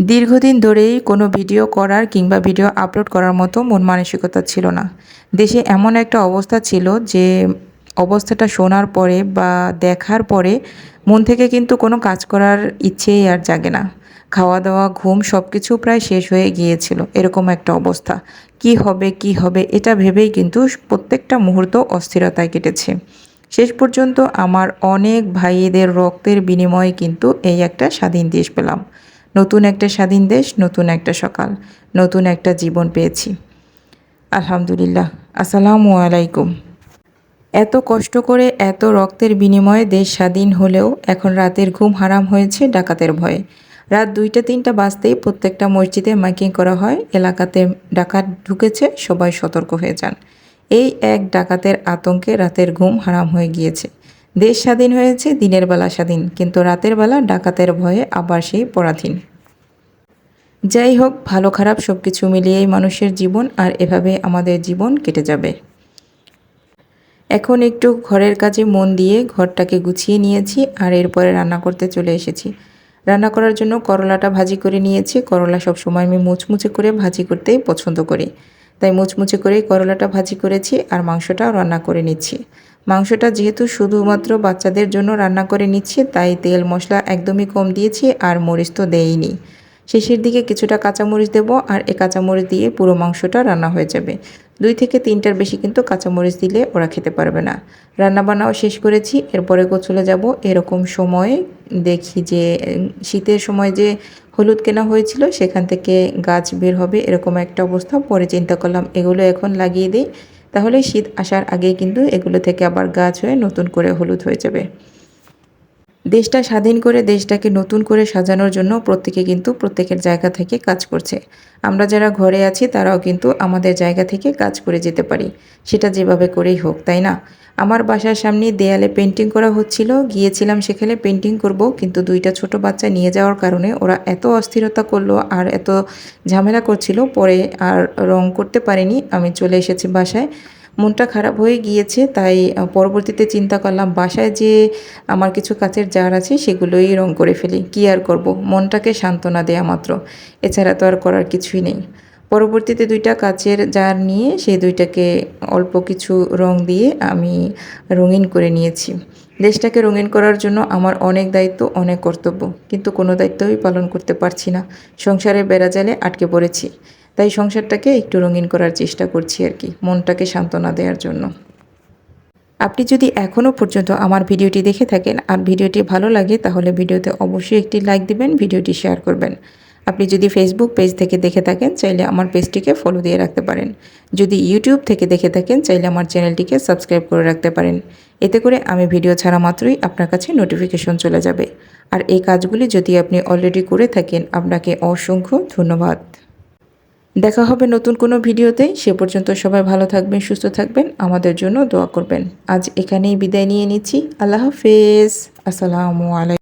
দীর্ঘদিন ধরেই কোনো ভিডিও করার কিংবা ভিডিও আপলোড করার মতো মন মানসিকতা ছিল না। দেশে এমন একটা অবস্থা ছিল যে অবস্থাটা শোনার পরে বা দেখার পরে মন থেকে কিন্তু কোনো কাজ করার ইচ্ছেই আর জাগে না। খাওয়া দাওয়া ঘুম সব কিছু প্রায় শেষ হয়ে গিয়েছিল এরকম একটা অবস্থা। কি হবে কি হবে এটা ভেবেই কিন্তু প্রত্যেকটা মুহূর্ত অস্থিরতায় কেটেছে। শেষ পর্যন্ত আমার অনেক ভাইদের রক্তের বিনিময়ে কিন্তু এই একটা স্বাধীন দেশ পেলাম। নতুন একটা স্বাধীন দেশ, নতুন একটা সকাল, নতুন একটা জীবন পেয়েছি। আলহামদুলিল্লাহ। আসসালামু আলাইকুম। এত কষ্ট করে এত রক্তের বিনিময়ে দেশ স্বাধীন হলেও এখন রাতের ঘুম হারাম হয়েছে ডাকাতের ভয়ে। রাত দুইটা তিনটা বাজতেই প্রত্যেকটা মসজিদে মাইকিং করা হয়, এলাকাতে ডাকাত ঢুকেছে, সবাই সতর্ক হয়ে যান। এই এক ডাকাতের আতঙ্কে রাতের ঘুম হারাম হয়ে গিয়েছে। দেশ স্বাধীন হয়েছে, দিনের বেলা স্বাধীন, কিন্তু রাতের বেলা ডাকাতের ভয়ে আবার সেই পরাধীন। যাই হোক, ভালো খারাপ সব কিছু মিলিয়েই মানুষের জীবন আর এভাবে আমাদের জীবন কেটে যাবে। এখন একটু ঘরের কাজে মন দিয়ে ঘরটাকে গুছিয়ে নিয়েছি আর এরপরে রান্না করতে চলে এসেছি। রান্না করার জন্য করলাটা ভাজি করে নিয়েছি। করলা সব সময় আমি মুচমুচে করে ভাজি করতেই পছন্দ করি। তাই মুচমুচে করেই করলাটা ভাজি করেছি আর মাংসটাও রান্না করে নিচ্ছি। মাংসটা যেহেতু শুধুমাত্র বাচ্চাদের জন্য রান্না করে নিচ্ছি, তাই তেল মশলা একদমই কম দিয়েছি আর মরিচ তো দেইনি। শেষের দিকে কিছুটা কাঁচামরিচ দেবো আর এই কাঁচামরিচ দিয়ে পুরো মাংসটা রান্না হয়ে যাবে। দুই থেকে তিনটার বেশি কিন্তু কাঁচামরিচ দিলে ওরা খেতে পারবে না। রান্না বান্নাও শেষ করেছি, এরপরে চলে যাব। এরকম সময়ে দেখি যে শীতের সময় যে হলুদ কেনা হয়েছিল, সেখান থেকে গাছ বের হবে এরকম একটা অবস্থা। পরে চিন্তা করলাম, এগুলো এখন লাগিয়ে দিই। তাহলে শীত আসার আগেই কিন্তু এগুলো থেকে আবার গাছ হয়ে নতুন করে হলুদ হয়ে যাবে। দেশটা স্বাধীন করে, দেশটাকে নতুন করে সাজানোর জন্য প্রত্যেকে কিন্তু প্রত্যেকের জায়গা থেকে কাজ করছে। আমরা যারা ঘরে আছি, তারাও কিন্তু আমাদের জায়গা থেকে কাজ করে যেতে পারি। সেটা যেভাবে করেই হোক, তাই না? আমার বাসার সামনে দেয়ালে পেন্টিং করা হচ্ছিল। গিয়েছিলাম সেখানে পেন্টিং করব, কিন্তু দুইটা ছোট বাচ্চা নিয়ে যাওয়ার কারণে ওরা এত অস্থিরতা করল আর এত ঝামেলা করছিল। পরে আর রং করতে পারিনি। আমি চলে এসেছি বাসায়। মনটা খারাপ হয়ে গিয়েছে, তাই পরবর্তীতে চিন্তা করলাম বাসায় যে আমার কিছু কাচের জার আছে সেগুলোই রং করে ফেলি। কী আর করব? মনটাকে সান্ত্বনা দেয়া মাত্র। এছাড়া তো আর করার কিছুই নেই। পরবর্তীতে দুইটা কাচের জার নিয়ে সেই দুইটাকে অল্প কিছু রং দিয়ে আমি রঙিন করে নিয়েছি। দেশটাকে রঙিন করার জন্য আমার অনেক দায়িত্ব, অনেক কর্তব্য, কিন্তু কোনো দায়িত্বই পালন করতে পারছি না। সংসারে বেড়াজালে আটকে পড়েছি। তাই সংসারটাকে একটু রঙিন করার চেষ্টা করছি আর কি, মনটাকে সান্ত্বনা দেওয়ার জন্য। আপনি যদি এখনও পর্যন্ত আমার ভিডিওটি দেখে থাকেন আর ভিডিওটি ভালো লাগে, তাহলে ভিডিওতে অবশ্যই একটি লাইক দিবেন, ভিডিওটি শেয়ার করবেন। আপনি যদি ফেসবুক পেজ থেকে দেখে থাকেন, চাইলে আমার পেজটিকে ফলো দিয়ে রাখতে পারেন। যদি ইউটিউব থেকে দেখে থাকেন, চাইলে আমার চ্যানেলটিকে সাবস্ক্রাইব করে রাখতে পারেন। এতে করে আমি ভিডিও ছাড়া মাত্রই আপনার কাছে নোটিফিকেশন চলে যাবে। আর এই কাজগুলি যদি আপনি অলরেডি করে থাকেন, আপনাকে অসংখ্য ধন্যবাদ। দেখা হবে নতুন কোনো ভিডিওতে। সে পর্যন্ত সবাই ভালো থাকবেন, সুস্থ থাকবেন। আমাদের জন্য দোয়া করবেন। আজ এখানেই বিদায় নিয়ে নিচ্ছি। আল্লাহ হাফেজ। আসসালামু আলাইকুম